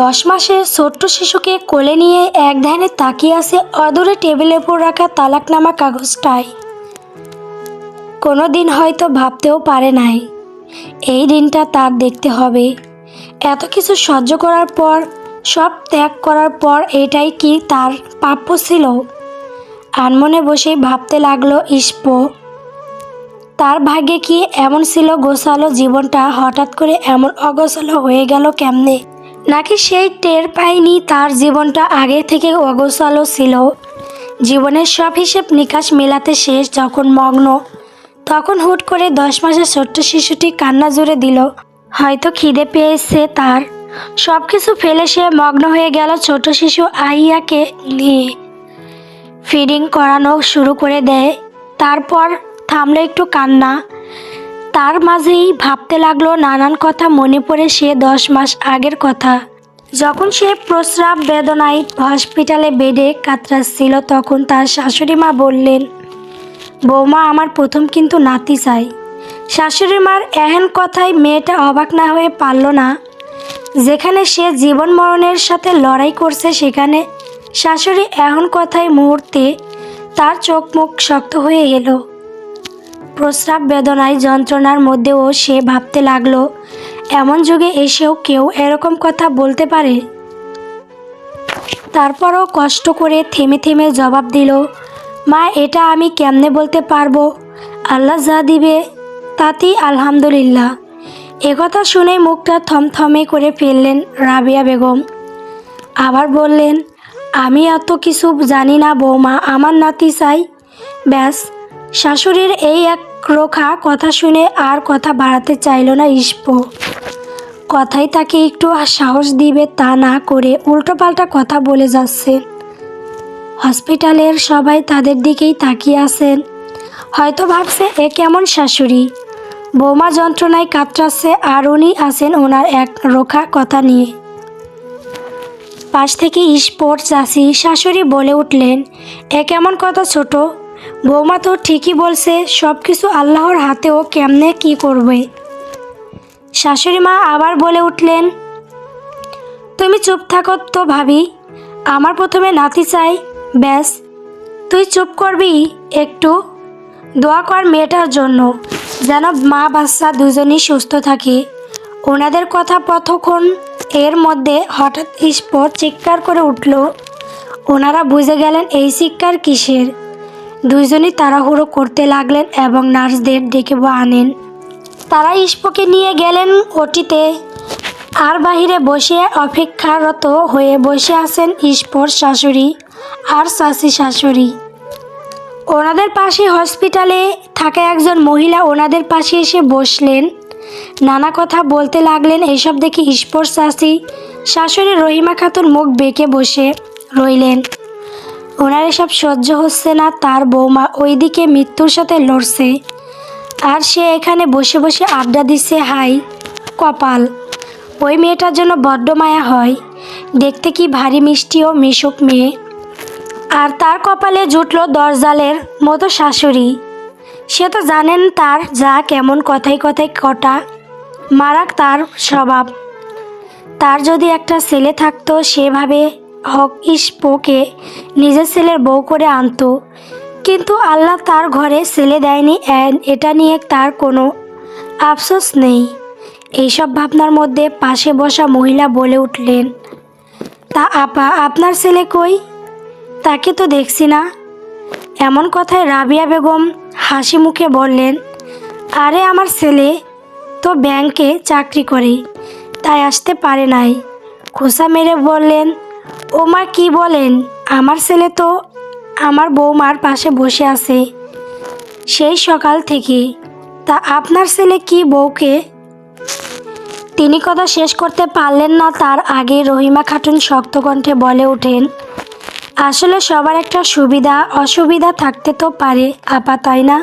দশ মাসের ছোট্ট শিশুকে কোলে নিয়ে এক ধ্যানে তাকিয়ে আছে অদূরে টেবিলের উপর রাখা তালাকনামা কাগজটায় কোনো দিন হয়তো ভাবতেও পারে নাই, এই দিনটা তার দেখতে হবে। এত কিছু সহ্য করার পর, সব ত্যাগ করার পর এটাই কি তার প্রাপ্য ছিল? আনমনে বসেই ভাবতে লাগল ইস্প তার ভাগ্যে কি এমন ছিল গোছালো জীবনটা? হঠাৎ করে এমন অগোছালো হয়ে গেল কেমনে? নাকি সেই টের পায়নি তার জীবনটা আগে থেকে অগোছালো ছিল? জীবনের সব হিসেব নিকাশ মেলাতে শেষ যখন মগ্ন, তখন হুট করে দশ মাসের ছোট্ট শিশুটি কান্না জুড়ে দিল। হয়তো খিদে পেয়েছে তার। সব কিছু ফেলে সে মগ্ন হয়ে গেল ছোট শিশু আইয়াকে নিয়ে। ফিডিং করানো শুরু করে দেয়। তারপর থামলো একটু কান্না। তার মাঝেই ভাবতে লাগল নানান কথা মনে পড়ে সে দশ মাস আগের কথা। যখন সে প্রস্রাব বেদনায় হসপিটালে বেডে কাতরাচ্ছিল, তখন তার শাশুড়ি মা বললেন, বৌমা, আমার প্রথম কিন্তু নাতি চাই। শাশুড়ি মার এহেন কথায় মেয়েটা অবাক না হয়ে পারল না। যেখানে সে জীবন মরণের সাথে লড়াই করছে, সেখানে শাশুড়ি এহন কথায় মুহূর্তে তার চোখ মুখ শক্ত হয়ে এলো। প্রস্রাব বেদনায় যন্ত্রণার মধ্যেও সে ভাবতে লাগল, এমন যুগে এসেও কেউ এরকম কথা বলতে পারে? তারপরও কষ্ট করে থেমে থেমে জবাব দিল, মা, এটা আমি কেমনে বলতে পারব? আল্লাহ যা দিবে, তাতেই আলহামদুলিল্লাহ। একথা শুনে মুখটা থমথমে করে ফেললেন রাবিয়া বেগম। আবার বললেন, আমি এত কিছু জানি না বৌমা, আমার নাতি চাই। ব্যাস, শাশুড়ির এই এক রোখা কথা শুনে আর কথা বাড়াতে চাইল না ইস্প। কথাই তাকে একটু সাহস দিবে তা না করে উল্টোপাল্টা কথা বলে যাচ্ছে। হসপিটালের সবাই তাদের দিকেই তাকিয়ে আছেন। হয়তো ভাবছে, এ কেমন শাশুড়ি? বৌমা যন্ত্রণায় কাতরাচ্ছে আর উনি আছেন ওনার এক রোখা কথা নিয়ে। পাশ থেকে স্পোর্ট চাষি শাশুড়ি বলে উঠলেন, এ কেমন কথা ছোট? বৌমা তো ঠিকই বলছে সব কিছু আল্লাহর হাতেও কেমনে কি করবে? শাশুড়ি মা আবার বলে উঠলেন, তুমি চুপ থাকো তো ভাবি, আমার প্রথমে নাতি চাই, ব্যাস। তুই চুপ করবি একটু, দোয়া কর মেয়েটার জন্য, যেন মা বাচ্চা দুজনই সুস্থ থাকে। ওনাদের কথা পথক্ষণ এর মধ্যে হঠাৎ স্পট চিৎকার করে উঠল। ওনারা বুঝে গেলেন, এই চিৎকার কিসের? দুইজনই তাড়াহুড়ো করতে লাগলেন এবং নার্সদের ডেকে আনেন। তারা ইস্পকে নিয়ে গেলেন ওটিতে। আর বাহিরে বসে অপেক্ষারত হয়ে বসে আছেন ইস্পর শাশুড়ি আর শাশি শাশুড়ি। ওনাদের পাশে হসপিটালে থাকা একজন মহিলা ওনাদের পাশে এসে বসলেন। নানা কথা বলতে লাগলেন, এসব দেখে ইস্পর শাশি শাশুড়ি রহিমা খাতুন মুখ বেঁকে বসে রইলেন। ওনার এসব সহ্য হচ্ছে না, তার বৌমা ওইদিকে মৃত্যুর সাথে লড়ছে। আর সে এখানে বসে বসে আড্ডা দিচ্ছে, হাই, কপাল। ওই মেয়েটার জন্য বড্ড মায়া হয়। দেখতে কি ভারী মিষ্টি ও মিশুক মেয়ে। আর তার কপালে জুটল দরজালের মতো শাশুড়ি। সে তো জানেন তার যা কেমন কথায় কথায় কটা মারাক তার স্বভাব। তার যদি একটা ছেলে থাকতো সেভাবে হক ইস্পোকে নিজের ছেলের বউ করে আনতো। কিন্তু আল্লাহ তার ঘরে ছেলে দেয়নি এটা নিয়ে তার কোনো আফসোস নেই। এইসব ভাবনার মধ্যে পাশে বসা মহিলা বলে উঠলেন, তা আপা, আপনার ছেলে কই? তাকে তো দেখছি না। এমন কথায় রাবিয়া বেগম হাসি মুখে বললেন, আরে আমার ছেলে, তো ব্যাংকে চাকরি করে, তাই আসতে পারে নাই। খোসা মেরে বললেন ও মা কী বলেন? আমার ছেলে তো আমার বৌমার পাশে বসে আছে। সেই সকাল থেকে, তা আপনার ছেলে কি বউকে? তিনি কথা শেষ করতে পারলেন না, তার আগে রহিমা খাটুন শক্ত কণ্ঠে বলে ওঠেন, আসলে সবার একটা সুবিধা, অসুবিধা থাকতে তো পারে, আপা, তাই না?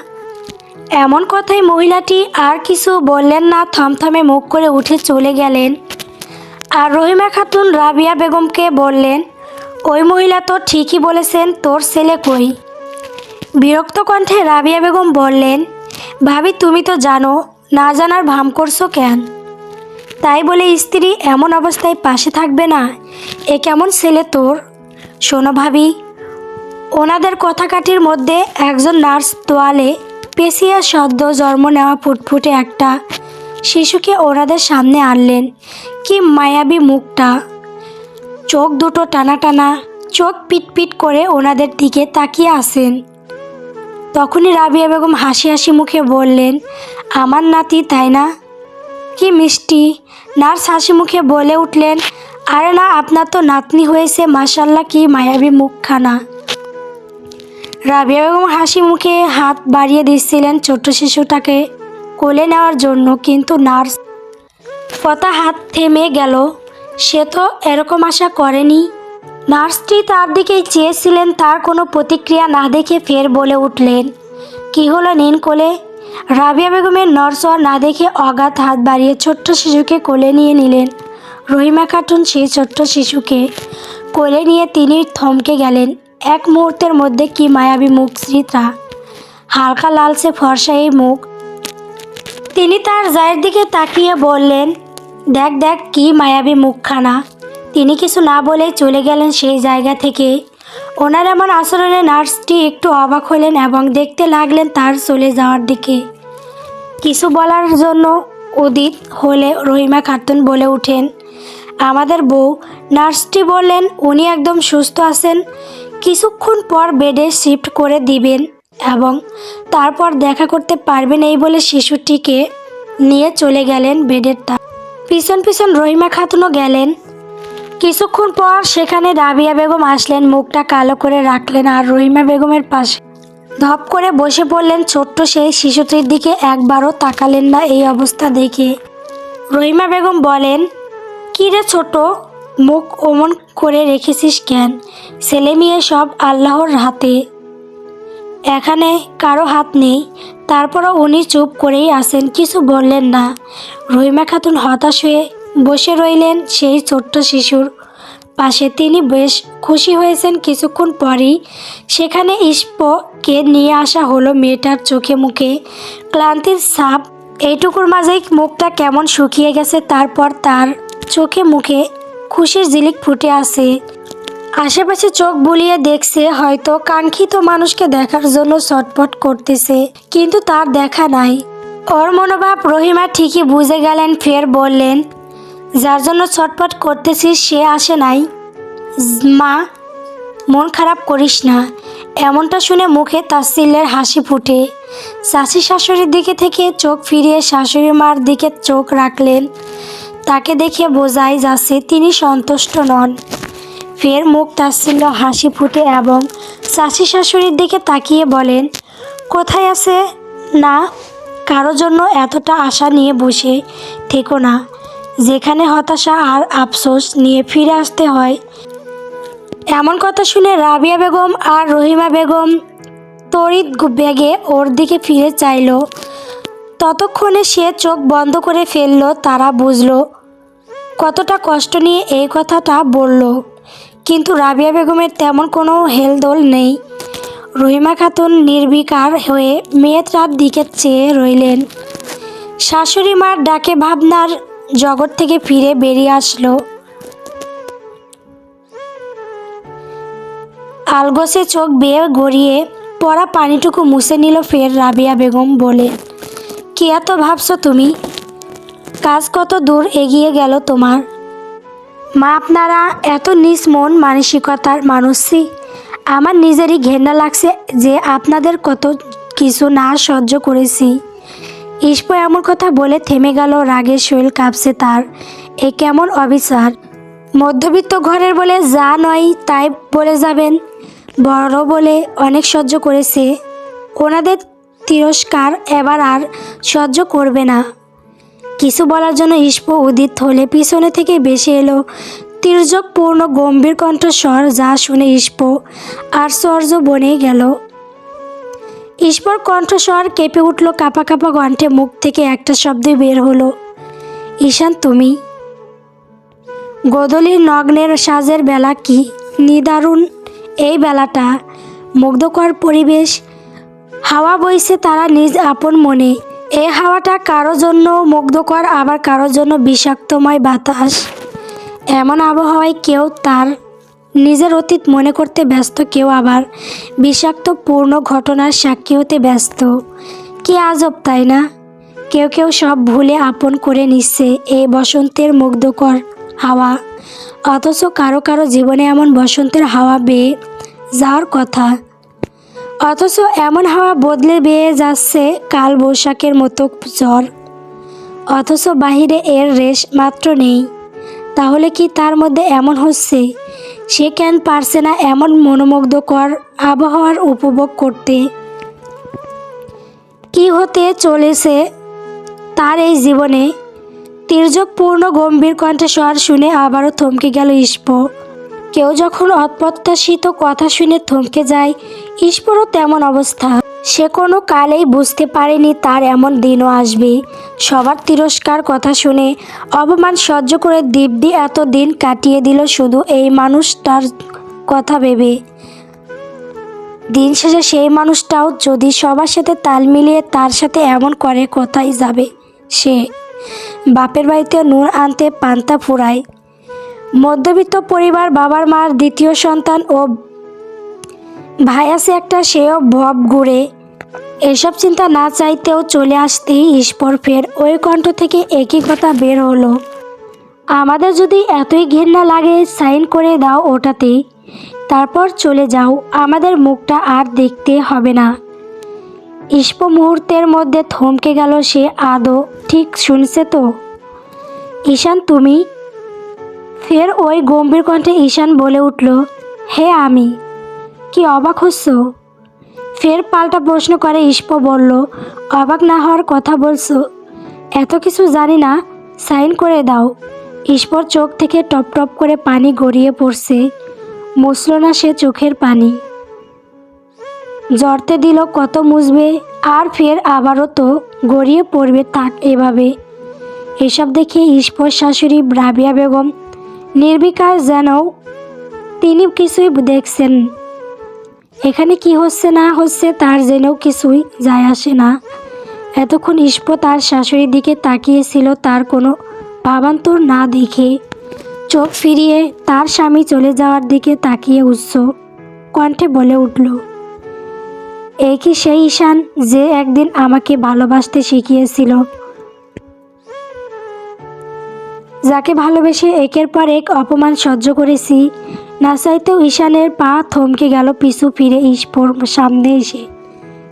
এমন কথায় মহিলাটি আর কিছু বললেন না, থমথমে মুখ করে উঠে চলে গেলেন। আর রহিমা খাতুন রাবিয়া বেগমকে বললেন, ওই মহিলা তো ঠিকই বলেছেন, তোর ছেলে কই? বিরক্ত কণ্ঠে রাবিয়া বেগম বললেন, ভাবি, তুমি তো জানো, না জানার ভাম করছ কেন? তাই বলে স্ত্রী এমন অবস্থায় পাশে থাকবে না, এ কেমন ছেলে তোর? শোনো ভাবি, ওনাদের কথাকাটির মধ্যে একজন নার্স তোয়ালে পেশিয়া সদ্য জন্ম নেওয়া ফুটফুটে একটা শিশুকে ওনাদের সামনে আনলেন। কি মায়াবী মুখটা। চোখ দুটো টানা টানা, চোখ পিটপিট করে ওনাদের দিকে তাকিয়ে আসেন তখনই রাবিয়া বেগম হাসি হাসি মুখে বললেন, আমার নাতি, তাই না? কি মিষ্টি। নার্স হাসি মুখে বলে উঠলেন, আরে না, আপনার তো নাতনি হয়েছে মাসাল্লাহ কি মায়াবী মুখখানা। রাবিয়া বেগম হাসি মুখে হাত বাড়িয়ে দিচ্ছিলেন ছোট্ট শিশুটাকে। কোলে নেওয়ার জন্য কিন্তু নার্স কথা হাত থেমে গেল। সে তো এরকম আশা করেনি। নার্সটি তার দিকেই চেয়েছিলেন, তার কোনো প্রতিক্রিয়া না দেখে ফের বলে উঠলেন, কি হলো নিন কোলে? রাবিয়া বেগমের নরসর না দেখে অগাধ হাত বাড়িয়ে ছোট্ট শিশুকে কোলে নিয়ে নিলেন। রহিমা খাতুন সেই ছোট্ট শিশুকে কোলে নিয়ে তিনি থমকে গেলেন। এক মুহূর্তের মধ্যে কি মায়াবী মুখ, স্মৃতা। হালকা লালসে ফর্সা এই মুখ তিনি তার জায়ের দিকে তাকিয়ে বললেন, দেখ দেখ কি মায়াবী মুখখানা। তিনি কিছু না বলে চলে গেলেন সেই জায়গা থেকে। ওনার এমন আচরণে নার্সটি একটু অবাক হলেন এবং দেখতে লাগলেন তার চলে যাওয়ার দিকে। কিছু বলার জন্য উদিত হলে রহিমা খাতুন বলে ওঠেন আমাদের বউ। নার্সটি বললেন, উনি একদম সুস্থ আছেন। কিছুক্ষণ পর বেডে শিফট করে দিবেন। এবং তারপর দেখা করতে পারবেন এই বলে শিশুটিকে নিয়ে চলে গেলেন বেডের তা পিছন পিছন রহিমা খাতুনও গেলেন। কিছুক্ষণ পর সেখানে রাবিয়া বেগম আসলেন, মুখটা কালো করে রাখলেন আর রহিমা বেগমের পাশে। ধপ করে বসে পড়লেন ছোট্ট সেই শিশুটির দিকে একবারও তাকালেন না এই অবস্থা দেখে। রহিমা বেগম বলেন, কী রে ছোট, মুখ ওমন করে রেখেছিস কেন? ছেলে মেয়ে সব আল্লাহর হাতে। এখানে কারও হাত নেই। তারপরও উনি চুপ করেই আসেন কিছু বললেন না। রহিমা খাতুন হতাশ হয়ে বসে রইলেন সেই ছোট্ট শিশুর পাশে। তিনি বেশ খুশি হয়েছেন কিছুক্ষণ পরই। সেখানে ইস্পকে নিয়ে আসা হলো মেয়েটার চোখে মুখে। ক্লান্তির ছাপ, এইটুকুর মাঝেই মুখটা কেমন শুকিয়ে গেছে, তারপর তার চোখে মুখে খুশির জিলিক ফুটে আসে। আশেপাশে চোখ বুলিয়ে দেখছে, হয়তো কাঙ্ক্ষিত মানুষকে দেখার জন্য ছটপট করতেছে, কিন্তু তার দেখা নাই। ওর মনোভাব রহিমা ঠিকই বুঝে গেলেন, ফের বললেন, যার জন্য ছটপট করতেছিস, সে আসে নাই। মা, মন খারাপ করিস না। এমনটা শুনে মুখে তাসিলের হাসি ফুটে। শাশি শাশুড়ির দিকে থেকে চোখ ফিরিয়ে শাশুড়ি মার দিকে চোখ রাখলেন। তাকে দেখে বোঝাই যাচ্ছে তিনি সন্তুষ্ট নন। ফের মুখ তাচ্ছিল্য হাসি ফুটে এবং শাশি শাশুড়ির দিকে তাকিয়ে বলেন, কোথায় আছে? না, কারও জন্য এতটা আশা নিয়ে বসে থেকো না। যেখানে হতাশা আর আফসোস নিয়ে ফিরে আসতে হয়। এমন কথা শুনে রাবিয়া বেগম আর রহিমা বেগম তড়িৎ বেগে ওর দিকে ফিরে চাইলো। ততক্ষণে সে চোখ বন্ধ করে ফেলল, তারা বুঝলো কতটা কষ্ট নিয়ে এই কথাটা বলল। কিন্তু রাবিয়া বেগমের তেমন কোনো হেলদোল নেই। রহিমা খাতুন নির্বিকার হয়ে মেয়েটার দিকে চেয়ে রইলেন। শাশুড়ি মার ডাকে ভাবনার জগৎ থেকে ফিরে বেরিয়ে আসলো। আলগোসে চোখ বেয়ে গড়িয়ে পড়া পানিটুকু মুছে নিল ফের রাবিয়া বেগম বলে, কে এত ভাবছ তুমি? কাজ কত দূর এগিয়ে গেল তোমার? মা, আপনারা এত নিজ মন মানসিকতার মানুষই আমার নিজেরই ঘেন্না লাগছে যে আপনাদের কত কিছু না সহ্য করেছি ইস্প এমন কথা বলে থেমে গেল, রাগের শৈল কাঁপছে তার। এ কেমন অবিচার। মধ্যবিত্ত ঘরের বলে, যা নয় তাই বলে যাবেন। বড় বলে অনেক সহ্য করেছে। ওনাদের তিরস্কার এবার আর সহ্য করবে না। কিছু বলার জন্য ইস্প উদিত হলে পিছনে থেকে বেশি এলো। তির্যকপূর্ণ গম্ভীর কণ্ঠস্বর যা শুনে ইস্প আশ্চর্য বনেই গেল। ইস্পর কণ্ঠস্বর কেঁপে উঠল কাপা কাপা কণ্ঠে, মুখ থেকে একটা শব্দই বের হলো। ঈশান, তুমি? গোদলির নগ্নের সাজের বেলা কি? নিদারুণ এই বেলাটা। মুগ্ধকর পরিবেশ। হাওয়া বইছে তারা নিজ আপন মনে। এই হাওয়াটা কারও জন্য মুগ্ধকর, আবার কারোর জন্য বিষাক্তময় বাতাস। এমন আবহাওয়ায় কেউ তার নিজের অতীত মনে করতে ব্যস্ত, কেউ আবার বিষাক্ত পূর্ণ ঘটনার সাক্ষী হতে ব্যস্ত। কি আজব, তাই না? কেউ কেউ সব ভুলে আপন করে নিচ্ছে এই বসন্তের মুগ্ধকর হাওয়া। অথচ কারও কারও জীবনে এমন বসন্তের হাওয়া বেয়ে যাওয়ার কথা। অথচ এমন হাওয়া বদলে বেয়ে যাচ্ছে কাল বৈশাখের মতো জ্বর অথচ বাহিরে এর রেশ মাত্র নেই। তাহলে কি তার মধ্যে এমন হচ্ছে? সে কেন পারছে না এমন মনোমুগ্ধকর আবহাওয়ার উপভোগ করতে? কি হতে চলেছে তার এই জীবনে? তির্যকপূর্ণ গম্ভীর কণ্ঠস্বর শুনে আবারও থমকে গেল ইস্প কেউ যখন অপ্রত্যাশিত কথা শুনে থমকে যায়, ঈশ্বরও তেমন অবস্থা। সে কোনো কালেই বুঝতে পারেনি তার এমন দিনও আসবে। সবার তিরস্কার কথা শুনে অপমান সহ্য করে দিব্যি এত দিন কাটিয়ে দিল শুধু এই মানুষটার কথা ভেবে। দিন শেষে সেই মানুষটাও যদি সবার সাথে তাল মিলিয়ে তার সাথে এমন করে, কোথায় যাবে সে? বাপের বাড়িতে নুন আনতে পান্তা ফুরায়। মধ্যবিত্ত পরিবার বাবার মার দ্বিতীয় সন্তান ও ভাই আছে একটা, সেও ভব ঘুরে। এসব চিন্তা না চাইতেও চলে আসতেই ঈশ্বর ফের ওই কণ্ঠ থেকে একই কথা বের হলো। আমাদের যদি এতই ঘেন্না লাগে, সাইন করে দাও ওটাতে তারপর চলে যাও, আমাদের মুখটা আর দেখতে হবে না। ইস্প মুহূর্তের মধ্যে থমকে গেল সে আদৌ, ঠিক শুনছে তো? ঈশান, তুমি ফের ওই গম্ভীর কণ্ঠে ঈশান বলে উঠল, হে আমি, কি অবাক হচ্ছ? ফের পাল্টা প্রশ্ন করে ইস্প বলল, অবাক না হওয়ার কথা বলছো। এত কিছু জানি না, সাইন করে দাও। ইস্পর চোখ থেকে টপ টপ করে পানি গড়িয়ে পড়ছে, মুছল না সে চোখের পানি। জর্তে দিল কত মুছবে, আর ফের আবারও তো গড়িয়ে পড়বে তাক এভাবে। এসব দেখে ইস্পর শাশুড়ি ব্রাবিয়া বেগম নির্বিকার যেন তিনি কিছুই দেখছেন। এখানে কি হচ্ছে, না হচ্ছে, তার যেন কিছুই যায় আসে না। এতক্ষণ ইস্প তার শাশুড়ির দিকে তাকিয়েছিল, তার কোনো ভাবান্তর না দেখে। চোখ ফিরিয়ে তার স্বামী চলে যাওয়ার দিকে তাকিয়ে উৎস কণ্ঠে বলে উঠল এই কি সেই ঈশান যে একদিন আমাকে ভালোবাসতে শিখিয়েছিল? যাকে ভালোবেসে একের পর এক অপমান সহ্য করেছি, না চাইতেও ঈশানের পা থমকে গেল পিছু ফিরে ইস্পোর সামনে এসে।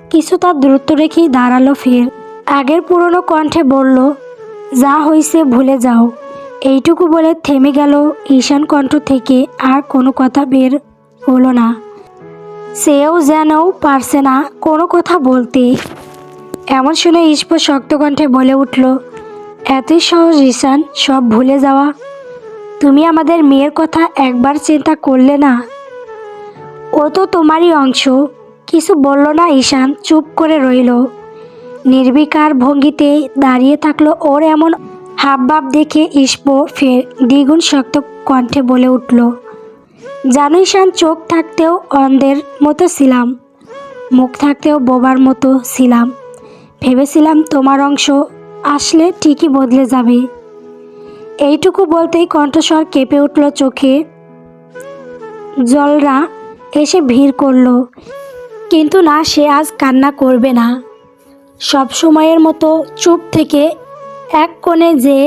কিছু তার দূরত্ব রেখেই দাঁড়াল ফের। আগের পুরনো কণ্ঠে বলল, যা হয়েছে ভুলে যাও। এইটুকু বলে থেমে গেল ঈশান কণ্ঠ থেকে আর কোনো কথা বের হলো না। সেও যেনও পারছে না কোনো কথা বলতে। এমন শুনে ইস্প শক্ত কণ্ঠে বলে উঠল এতই সহজ ঈশান সব ভুলে যাওয়া। তুমি আমাদের মেয়ের কথা একবার চিন্তা করলে না। ও তো তোমারই অংশ। কিছু বলল না ঈশান চুপ করে রইল। নির্বিকার ভঙ্গিতে দাঁড়িয়ে থাকল ওর এমন হাবভাব দেখে ইস্প ফের দ্বিগুণ শক্ত কণ্ঠে বলে উঠল, জানো ঈশান চোখ থাকতেও অন্ধের মতো ছিলাম। মুখ থাকতেও বোবার মতো ছিলাম। ভেবেছিলাম তোমার অংশ আসলে ঠিকই বদলে যাবে। এইটুকু বলতেই কণ্ঠস্বর কেঁপে উঠল চোখে। জলরা এসে ভিড় করল, কিন্তু না, সে আজ কান্না করবে না। সব সময়ের মতো চুপ থেকে এক কোণে যে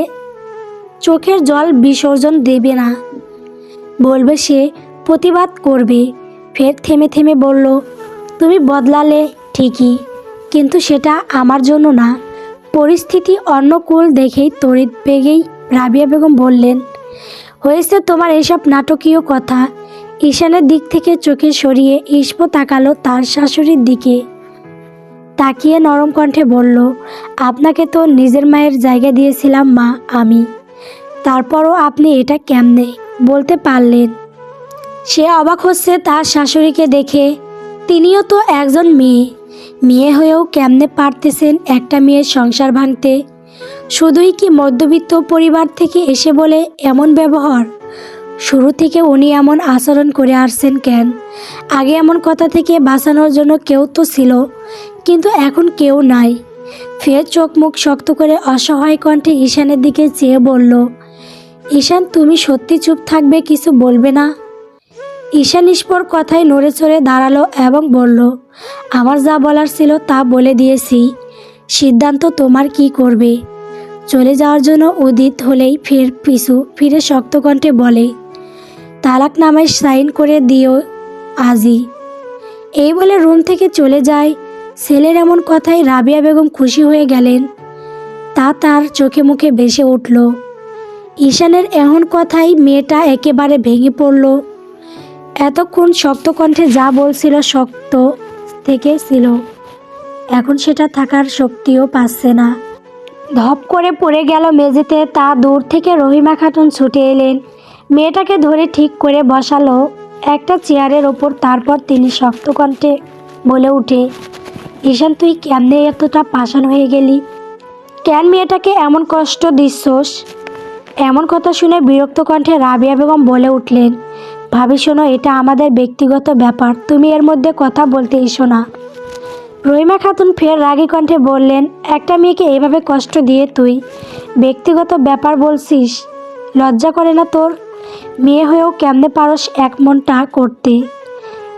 চোখের জল বিসর্জন দেবে না, বলবে সে প্রতিবাদ করবে। ফের থেমে থেমে বলল, তুমি বদলালে ঠিকই, কিন্তু সেটা আমার জন্য না। পরিস্থিতি অন্যকূল দেখেই তড়িৎ বেগেই রাবিয়া বেগম বললেন, হয়েছে তোমার এসব নাটকীয় কথা। ঈশানের দিক থেকে চোখে সরিয়ে ইস্প তাকালো তার শাশুড়ির দিকে। তাকিয়ে নরম কণ্ঠে বলল, আপনাকে তো নিজের মায়ের জায়গা দিয়েছিলাম মা, আমি। তারপরও আপনি এটা কেমনে? বলতে পারলেন। সে অবাক হচ্ছে তার শাশুড়িকে দেখে। তিনিও তো একজন মেয়ে। মেয়ে হয়েও কেমনে পারতেছেন একটা মেয়ের সংসার ভাঙতে? শুধুই কি মধ্যবিত্ত পরিবার থেকে এসে বলে এমন ব্যবহার? শুরু থেকে উনি এমন আচরণ করে আসছেন কেন? আগে এমন কথা থেকে বাঁচানোর জন্য কেউ তো ছিল, কিন্তু এখন কেউ নাই। ফের চোখ মুখ শক্ত করে অসহায় কণ্ঠে ঈশানের দিকে চেয়ে বলল, ঈশান, তুমি সত্যি চুপ থাকবে কিছু বলবে না? ঈশান ইস্পর কথায় নড়ে চড়ে দাঁড়াল এবং বলল, আমার যা বলার ছিল তা বলে দিয়েছি। সিদ্ধান্ত তোমার কি করবে? চলে যাওয়ার জন্য উদিত হলেই ফের পিছু ফিরে শক্ত কণ্ঠে বলে, তালাক নামায় সাইন করে দিও আজি। এই বলে রুম থেকে চলে যায়। ছেলের এমন কথায় রাবিয়া বেগম খুশি হয়ে গেলেন। তা তার চোখে মুখে ভেসে উঠল। ঈশানের এমন কথাই মেয়েটা একেবারে ভেঙে পড়ল। এতক্ষণ শক্ত কণ্ঠে যা বলছিল শক্ত থেকে ছিল। এখন সেটা থাকার শক্তিও পাচ্ছে না। ধপ করে পড়ে গেল মেঝেতে, তা দূর থেকে রহিমা খাতুন ছুটে এলেন। মেয়েটাকে ধরে ঠিক করে বসালো একটা চেয়ারের ওপর, তারপর তিনি শক্ত কণ্ঠে বলে উঠে, ঈশান, তুই কেমনে এতটা পাষাণ হয়ে গেলি? কেন মেয়েটাকে এমন কষ্ট দিচ্ছোস? এমন কথা শুনে বিরক্ত কণ্ঠে রাবিয়া বেগম বলে উঠলেন ভাবি, শোনো, এটা আমাদের ব্যক্তিগত ব্যাপার। তুমি এর মধ্যে কথা বলতে এসো না রহিমা খাতুন ফের রাগী কণ্ঠে বললেন, একটা মেয়েকে এভাবে কষ্ট দিয়ে তুই? ব্যক্তিগত ব্যাপার বলছিস? লজ্জা করে না তোর? মেয়ে হয়েও কেমনে পারস এক মনটা করতে?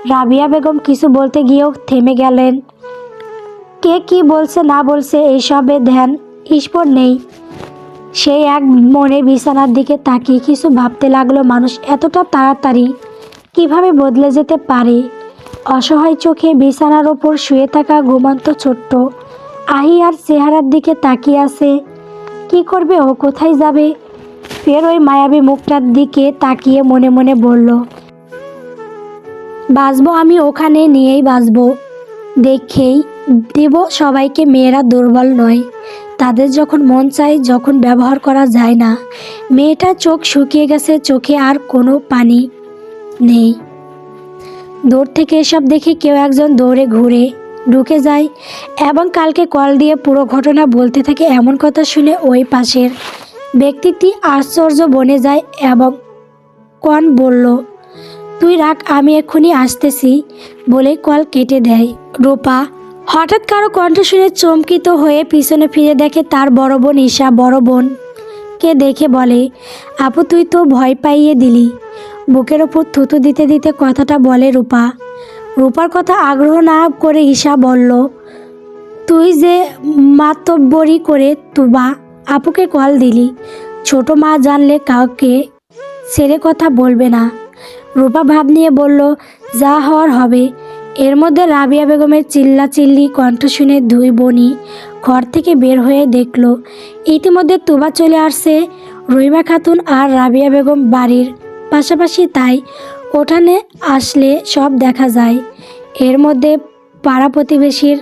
রাবিয়া বেগম কিছু বলতে গিয়েও থেমে গেলেন। কে কি বলছে না বলছে এইসবে ধ্যান ঈশ্বর নেই। সেই এক মনে বিছানার দিকে তাকিয়ে কিছু ভাবতে লাগল, মানুষ এতটা তাড়াতাড়ি কীভাবে বদলে যেতে পারে? অসহায় চোখে বিছানার ওপর শুয়ে থাকা ঘুমন্ত ছোট্ট আহি আর চেহারার দিকে তাকিয়ে আছে। কি করবে ও? কোথায় যাবে? ফের ওই মায়াবী মুখটার দিকে তাকিয়ে মনে মনে বলল, বাঁচবো আমি ওখানে নিয়েই বাঁচবো। দেখেই দেব সবাইকে, মেয়েরা দুর্বল নয়। তাদের যখন মন চায়, যখন ব্যবহার করা যায় না, মেয়েটার চোখ শুকিয়ে গেছে, চোখে আর কোনো পানি নেই। দূর থেকে এসব দেখে কেউ একজন দৌড়ে ঘুরে ঢুকে যায় এবং কালকে কল দিয়ে পুরো ঘটনা বলতে থাকে এমন কথা শুনে ওই পাশের ব্যক্তিটি আশ্চর্য বনে যায় এবং কন বলল, তুই রাখ, আমি এক্ষুনি আসতেছি বলে কল কেটে দেয় রূপা। হঠাৎ কারও কণ্ঠ শুনে চমকিত হয়ে পিছনে ফিরে দেখে তার বড় বোন ঈশা, বড় বোন। কে দেখে বলে, আপু, তুই তো ভয় পাইয়ে দিলি। বুকের ওপর থুতু দিতে দিতে কথাটা বলে রূপা। রূপার কথা আগ্রহ না করে ঈশা বলল, তুই যে মাতব্বরি করে তুবা, আপুকে কল দিলি। ছোট মা জানলে কাউকে ছেড়ে কথা বলবে না। রূপা ভাব নিয়ে বলল, যা হওয়ার হবে। এর মধ্যে রাবিয়া বেগমের চিল্লা চিল্লি কণ্ঠ শুনে দুই বনি ঘর থেকে বের হয়ে দেখল, ইতিমধ্যে তোবা চলে আসছে রহিমা খাতুন আর রাবিয়া বেগম বাড়ির পাশাপাশি তাই ওঠানে আসলে সব দেখা যায়। এর মধ্যে পাড়া প্রতিবেশীর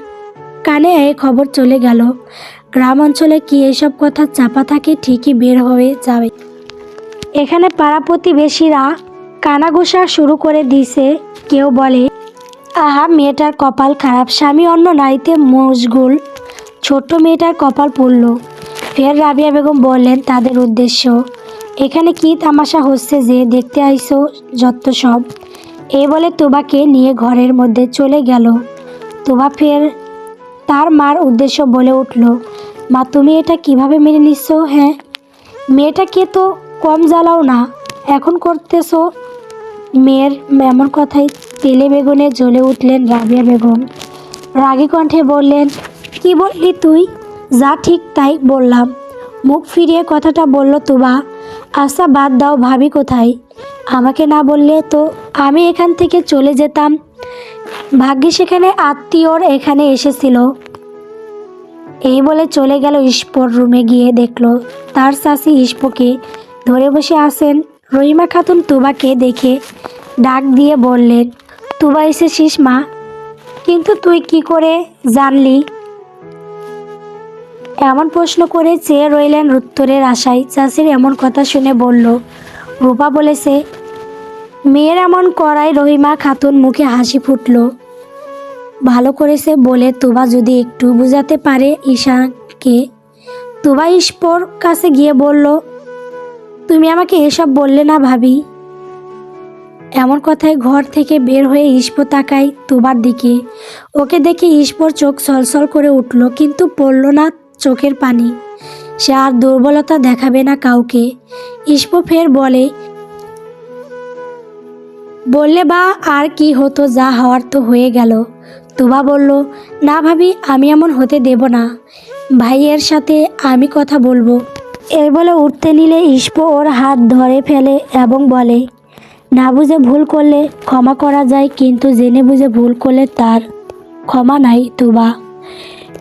কানে এই খবর চলে গেল, গ্রাম অঞ্চলে কি এসব কথা চাপা থাকে ঠিকই বের হয়ে যাবে। এখানে পাড়া প্রতিবেশীরা কানাঘোষা শুরু করে দিছে কেউ বলে আহা মেয়েটার কপাল খারাপ, স্বামী অন্য নারীতে মশগুল। ছোট্ট মেয়েটার কপাল পড়ল। ফের রাবিয়া বেগম বললেন, তাদের উদ্দেশ্য। এখানে কি তামাশা হচ্ছে যে দেখতে আইসো যত সব? এ বলে তোবাকে নিয়ে ঘরের মধ্যে চলে গেল। তোবা ফের তার মার উদ্দেশ্য বলে উঠল, মা, তুমি এটা কীভাবে মেনে নিচ্ছ হ্যাঁ? মেয়েটাকে তো কম জ্বালাও না। এখন করতেছো মেয়ের এমন কথাই তেলে বেগুনে জ্বলে উঠলেন রাবিয়া বেগম। রাগী কণ্ঠে বললেন, কি বললি তুই? যা ঠিক তাই বললাম। মুখ ফিরিয়ে কথাটা বলল তুবা আচ্ছা বাদ দাও ভাবি কোথায়? আমাকে না বললে তো আমি এখান থেকে চলে যেতাম। ভাগ্যে সেখানে আত্মীয়র এখানে এসেছিল। এই বলে চলে গেল ইস্পর রুমে গিয়ে দেখল তার শাশি ইস্পকে ধরে বসে আসেন রহিমা খাতুন তুবাকে দেখে ডাক দিয়ে বললেন তুবা এসেছিস, মা। কিন্তু তুই কি করে জানলি? এমন প্রশ্ন করে চেয়ে রইলেন উত্তরের আশায়। চাষির এমন কথা শুনে বলল, রূপা বলেছে, মেয়ের এমন করায় রহিমা খাতুন মুখে হাসি ফুটল। ভালো করেছে বলে তুবা যদি একটু বুঝাতে পারে ঈশানকে। তুবা ইস্পর কাছে গিয়ে বলল, তুমি আমাকে এসব বললে না ভাবি। এমন কথায় ঘর থেকে বের হয়ে ইস্প তাকায় তোবার দিকে। ওকে দেখে ইস্পর চোখ সলসল করে উঠল, কিন্তু পড়ল না চোখের পানি। সে আর দুর্বলতা দেখাবে না কাউকে। ইস্প ফের বলে, বললে বা আর কি হতো, যা হওয়ার তো হয়ে গেল। তোবা বলল, না ভাবি, আমি এমন হতে দেব না। ভাইয়ের সাথে আমি কথা বলব। এই বলে উঠতে নিলে ইস্প ওর হাত ধরে ফেলে এবং বলে না বুঝে ভুল করলে ক্ষমা করা যায়, কিন্তু জেনে বুঝে ভুল করলে তার ক্ষমা নাই তুবা।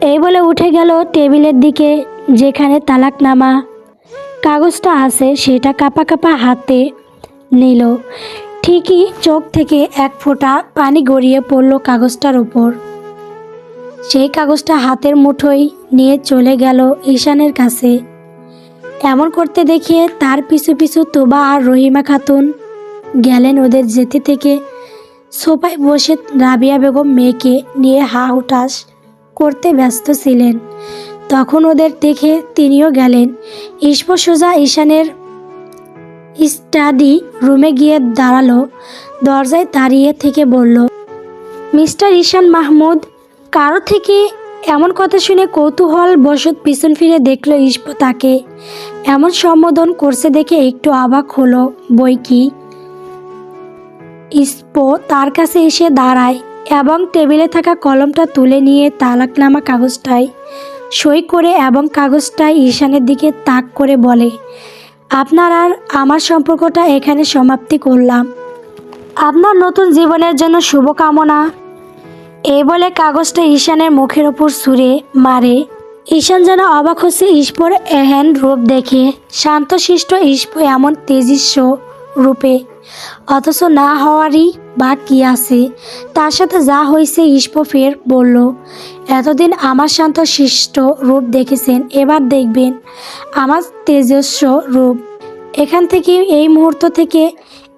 এই বলে উঠে গেল টেবিলের দিকে, যেখানে তালাকনামা কাগজটা আছে সেটা কাপা কাপা হাতে নিল। ঠিকই চোখ থেকে এক ফোঁটা পানি গড়িয়ে পড়ল কাগজটার ওপর সেই কাগজটা হাতের মুঠোয় নিয়ে চলে গেল ঈশানের কাছে। এমন করতে দেখিয়ে তার পিছু পিছু তোবা আর রহিমা খাতুন গেলেন ওদের যেতে থেকে। সোফায় বসে রাবিয়া বেগম মেয়েকে নিয়ে হা হুটাস করতে ব্যস্ত ছিলেন। তখন ওদের দেখে তিনিও গেলেন। ইস্প সোজা ঈশানের স্টাডি রুমে গিয়ে দাঁড়াল, দরজায় দাঁড়িয়ে থেকে বলল, মিস্টার ঈশান মাহমুদ, কারও থেকে এমন কথা শুনে কৌতূহল বশত পিছন ফিরে দেখল ইস্প তাকে। এমন সম্বোধন করছে দেখে একটু অবাক হলো বই কি। ইস্পো তার কাছে এসে দাঁড়ায় এবং টেবিলে থাকা কলমটা তুলে নিয়ে তালাকনামা কাগজটায় সই করে এবং কাগজটায় ঈশানের দিকে তাক করে বলে, আপনার আর আমার সম্পর্কটা এখানে সমাপ্তি করলাম। আপনার নতুন জীবনের জন্য শুভকামনা। এই বলে কাগজটা ঈশানের মুখের ওপর ছুঁড়ে মারে। ঈশান যেন অবাক হচ্ছে ইস্পর এহেন রূপ দেখে। শান্তশিষ্ট ইস্পো এমন তেজস্ব রূপে অথচ না হওয়ারই বা কি আছে। তার সাথে যা হয়েছে ইস্প ফের বলল, এতদিন আমার শান্ত শিষ্ট রূপ দেখেছেন, এবার দেখবেন, আমার তেজস্ব রূপ। এখান থেকে এই মুহূর্ত থেকে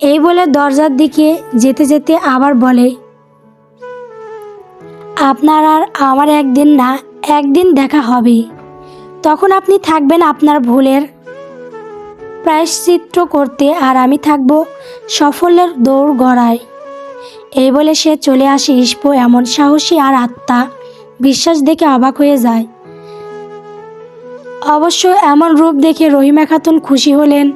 এই বলে দরজার দিকে যেতে যেতে আবার বলে, আপনার আর আমার একদিন না, একদিন দেখা হবে। তখন আপনি থাকবেন আপনার ভুলের প্রায়শ্চিত্র করতে আর আমি থাকব সফলের দৌড় গড়ায়। এই বলে সে চলে আসে ইস্প এমন সাহসী আর আত্মা বিশ্বাস দেখে অবাক হয়ে যায়। অবশ্য এমন রূপ দেখে রহিমা খাতুন খুশি হলেন।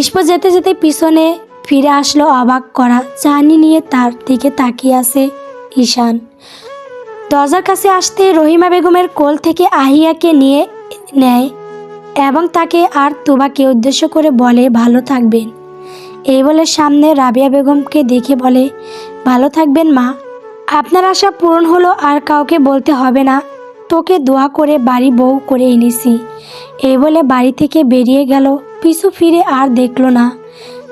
ইস্প যেতে যেতে পিছনে ফিরে আসলো অবাক করা চানি নিয়ে তার দিকে তাকিয়ে আছে ঈশান। দরজার কাছে আসতে রহিমা বেগমের কোল থেকে আহিয়াকে নিয়ে নেয় এবং তাকে আর তোবাকে উদ্দেশ্য করে বলে ভালো থাকবেন। এই বলে সামনে রাবিয়া বেগমকে দেখে বলে, ভালো থাকবেন মা। আপনার আশা পূরণ হলো আর কাউকে বলতে হবে না। তোকে দোয়া করে বাড়ি বউ করে এনেছি এই বলে বাড়ি থেকে বেরিয়ে গেল, পিছু ফিরে আর দেখল না।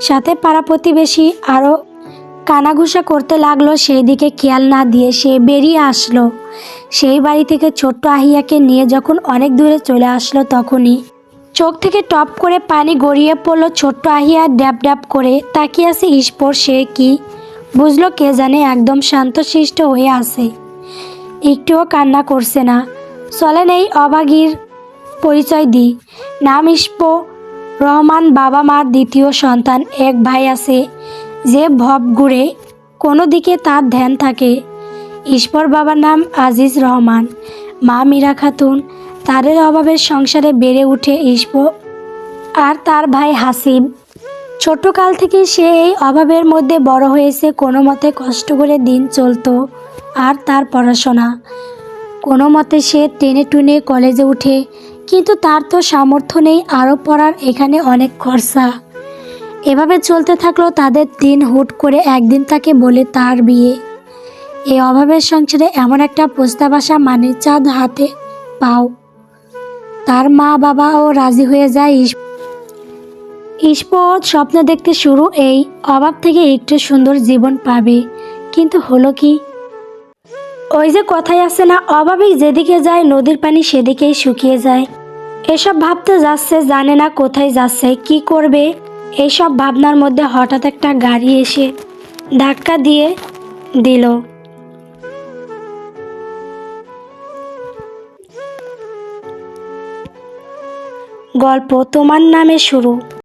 সাথে পাড়া প্রতিবেশী আরও কানাঘুষা করতে লাগল সেই দিকে খেয়াল না দিয়ে সে বেরিয়ে আসলো। সেই বাড়ি থেকে ছোট্ট আহিয়াকে নিয়ে যখন অনেক দূরে চলে আসলো, তখনই চোখ থেকে টপ করে পানি গড়িয়ে পড়ল ছোট্ট আহিয়া ড্যাব ড্যাব করে। তাকিয়ে আছে ইস্পর সে কি? বুঝলো কে জানে, একদম শান্তশিষ্ট হয়ে আছে। একটুও কান্না করছে না। চলেন এই অবাগীর পরিচয় দিই নাম ইস্প রহমান বাবা মার দ্বিতীয় সন্তান। এক ভাই আছে, যে ভব ঘুরে কোনো দিকে তার ধ্যান থাকে। ঈশ্বর বাবার নাম আজিজ রহমান। মা মীরা খাতুন তাদের অভাবের সংসারে বেড়ে উঠে ইস্প আর তার ভাই হাসিব ছোট্টকাল থেকে সে এই অভাবের মধ্যে বড় হয়েছে, কোনো মতে কষ্ট করে দিন চলতো আর তার পড়াশোনা। কোনো মতে সে টেনে টুনে কলেজে উঠে, কিন্তু তার তো সামর্থ্য নেই আরও পড়ার এখানে অনেক খরচা। এভাবে চলতে থাকল তাদের দিন হুট করে একদিন তাকে বলে তার বিয়ে। এই অভাবের সংসারে এমন একটা প্রস্তাব আসা মানে চাঁদ হাতে পাও। তার মা বাবাও রাজি হয়ে যায় ইস- ইস্পত স্বপ্ন দেখতে শুরু এই অভাব থেকে একটু সুন্দর জীবন পাবে। কিন্তু হলো কি? ওই যে কথাই আছে না অভাবেই যেদিকে যায় নদীর পানি সেদিকেই শুকিয়ে যায়। এসব ভাবতে যাচ্ছে, জানে না কোথায় যাচ্ছে, কি করবে? এইসব ভাবনার মধ্যে হঠাৎ একটা গাড়ি এসে ধাক্কা দিয়ে দিল। গল্প তোমার নামে শুরু।